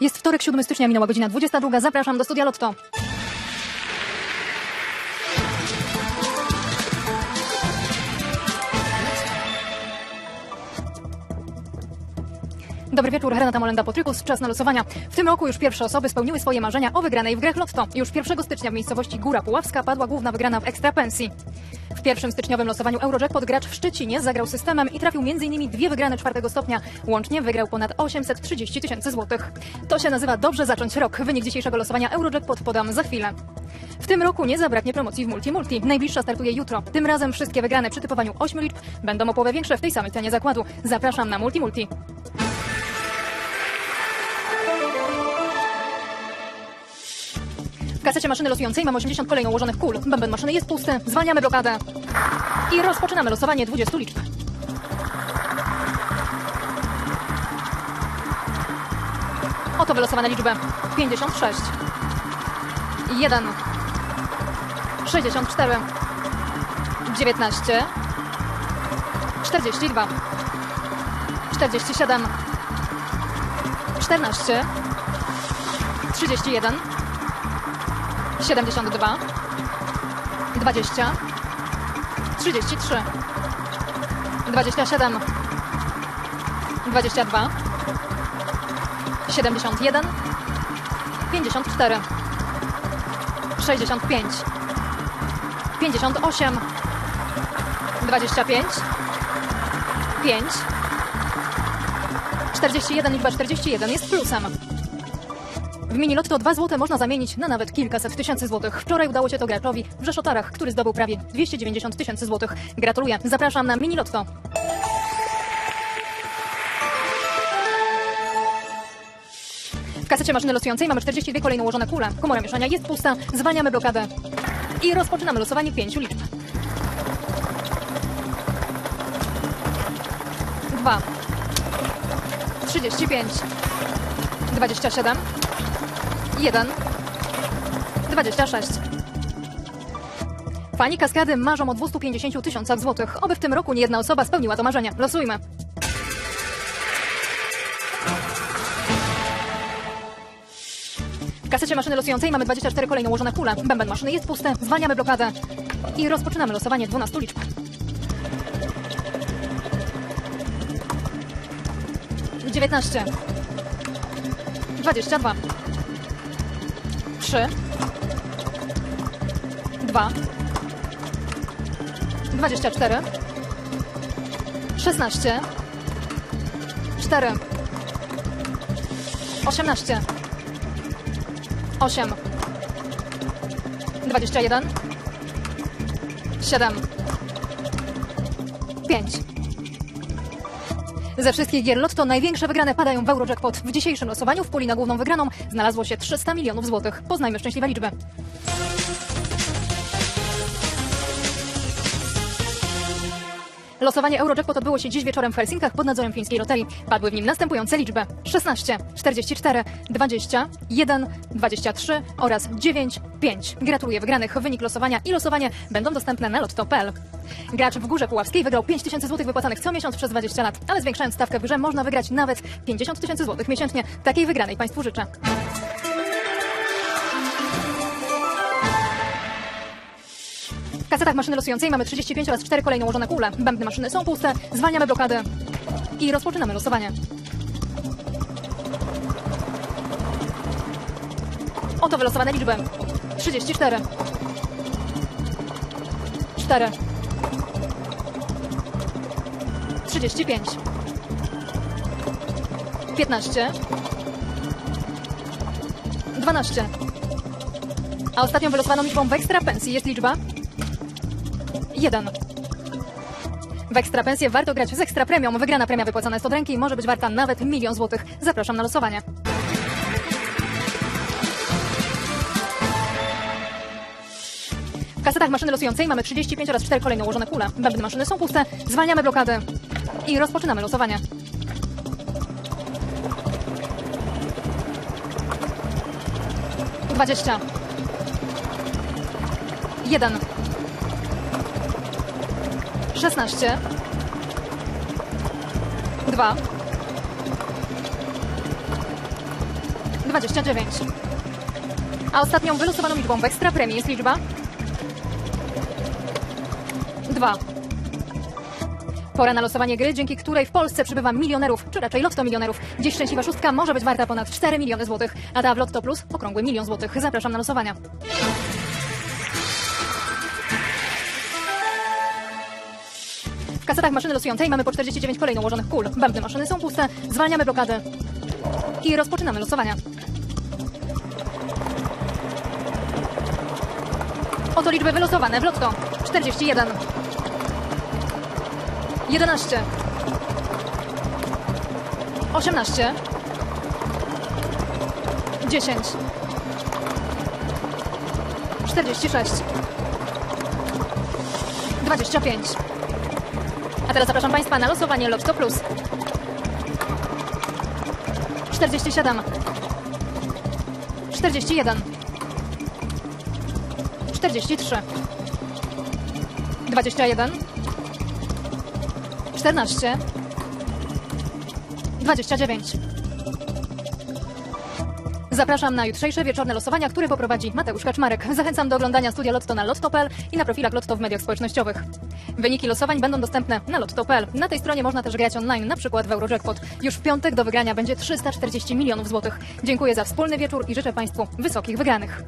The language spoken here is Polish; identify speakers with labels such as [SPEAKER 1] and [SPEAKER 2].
[SPEAKER 1] Jest wtorek, 7 stycznia, minęła godzina 22. Zapraszam do studia Lotto. Dobry wieczór, Renata Molenda-Potrykus. Czas na losowania. W tym roku już pierwsze osoby spełniły swoje marzenia o wygranej w grach Lotto. Już 1 stycznia w miejscowości Góra Puławska padła główna wygrana w ekstra pensji. W pierwszym styczniowym losowaniu Eurojackpot gracz w Szczecinie zagrał systemem i trafił m.in. dwie wygrane czwartego stopnia. Łącznie wygrał ponad 830 tysięcy złotych. To się nazywa dobrze zacząć rok. Wynik dzisiejszego losowania Eurojackpot podam za chwilę. W tym roku nie zabraknie promocji w Multi Multi. Najbliższa startuje jutro. Tym razem wszystkie wygrane przy typowaniu 8 liczb będą o połowę większe w tej samej cenie zakładu. Zapraszam na Multi Multi. Kasecie maszyny losującej mam 80 kolejno ułożonych kul. Bęben maszyny jest pusty. Zwalniamy blokadę. I rozpoczynamy losowanie 20 liczb. Oto wylosowane liczby. 56. 1. 64. 19. 42. 47. 14. 31. 72 20 33 27 22 71 54 65 58 25 5 41 liczba 41 jest plusem. W mini lotto 2 złote można zamienić na nawet kilkaset tysięcy złotych. Wczoraj udało się to graczowi w Rzeszotarach, który zdobył prawie 290 tysięcy złotych. Gratuluję. Zapraszam na mini lotto. W kasecie maszyny losującej mamy 42 kolejno ułożone kule. Komora mieszania jest pusta. Zwalniamy blokadę. I rozpoczynamy losowanie pięciu liczb. 2 35 27 1 26 Fani kaskady marzą o 250 tysiącach złotych. Oby w tym roku nie jedna osoba spełniła to marzenie. Losujmy. W kasecie maszyny losującej mamy 24 kolejno ułożone kule. Bęben maszyny jest pusty. Zwalniamy blokadę. I rozpoczynamy losowanie 12 liczb. 19 22 3 2 24 16 4 18 8 21 7 5 ze wszystkich gier Lotto największe wygrane padają w Eurojackpot. W dzisiejszym losowaniu w puli na główną wygraną znalazło się 300 milionów złotych. Poznajmy szczęśliwe liczby. Losowanie Eurojackpot odbyło się dziś wieczorem w Helsinkach pod nadzorem fińskiej loterii. Padły w nim następujące liczby: 16, 44, 20, 1, 23 oraz 9, 5. Gratuluję wygranych. Wynik losowania i losowanie będą dostępne na lotto.pl. Gracz w Górze Puławskiej wygrał 5 tysięcy złotych wypłacanych co miesiąc przez 20 lat, ale zwiększając stawkę w grze można wygrać nawet 50 tysięcy złotych miesięcznie. Takiej wygranej Państwu życzę. Kasetach maszyny losującej mamy 35 oraz 4 kolejno ułożone kule. Bębny maszyny są puste, zwalniamy blokadę. I rozpoczynamy losowanie. Oto wylosowane liczby. 34 4 35 15 12 A ostatnią wylosowaną liczbą w ekstra pensji jest liczba 1. W ekstra pensję warto grać z ekstra premią. Wygrana premia wypłacana jest od ręki i może być warta nawet milion złotych. Zapraszam na losowanie. W kasetach maszyny losującej mamy 35 oraz 4 kolejno ułożone kule. Bębny maszyny są puste, zwalniamy blokadę i rozpoczynamy losowanie. Dwadzieścia. Jeden. 16 2 29. A ostatnią wylosowaną liczbą w ekstra premii jest liczba 2. Pora na losowanie gry, dzięki której w Polsce przybywa milionerów, czy raczej lotto milionerów. Dziś szczęśliwa szóstka może być warta ponad 4 miliony złotych, a ta w Lotto Plus okrągły milion złotych. Zapraszam na losowania. Kasetach maszyny losującej mamy po 49 kolejno ułożonych kul. Bębny maszyny są puste, zwalniamy blokady i rozpoczynamy losowania. Oto liczby wylosowane w Lotto. 41. 11. 18. 10. 46. 25. A teraz zapraszam Państwa na losowanie Lotto Plus. 47. 41. 43. 21. 14. 29. Zapraszam na jutrzejsze wieczorne losowania, które poprowadzi Mateusz Kaczmarek. Zachęcam do oglądania studia Lotto na lotto.pl i na profilach Lotto w mediach społecznościowych. Wyniki losowań będą dostępne na lotto.pl. Na tej stronie można też grać online, na przykład w Eurojackpot. Już w piątek do wygrania będzie 340 milionów złotych. Dziękuję za wspólny wieczór i życzę Państwu wysokich wygranych.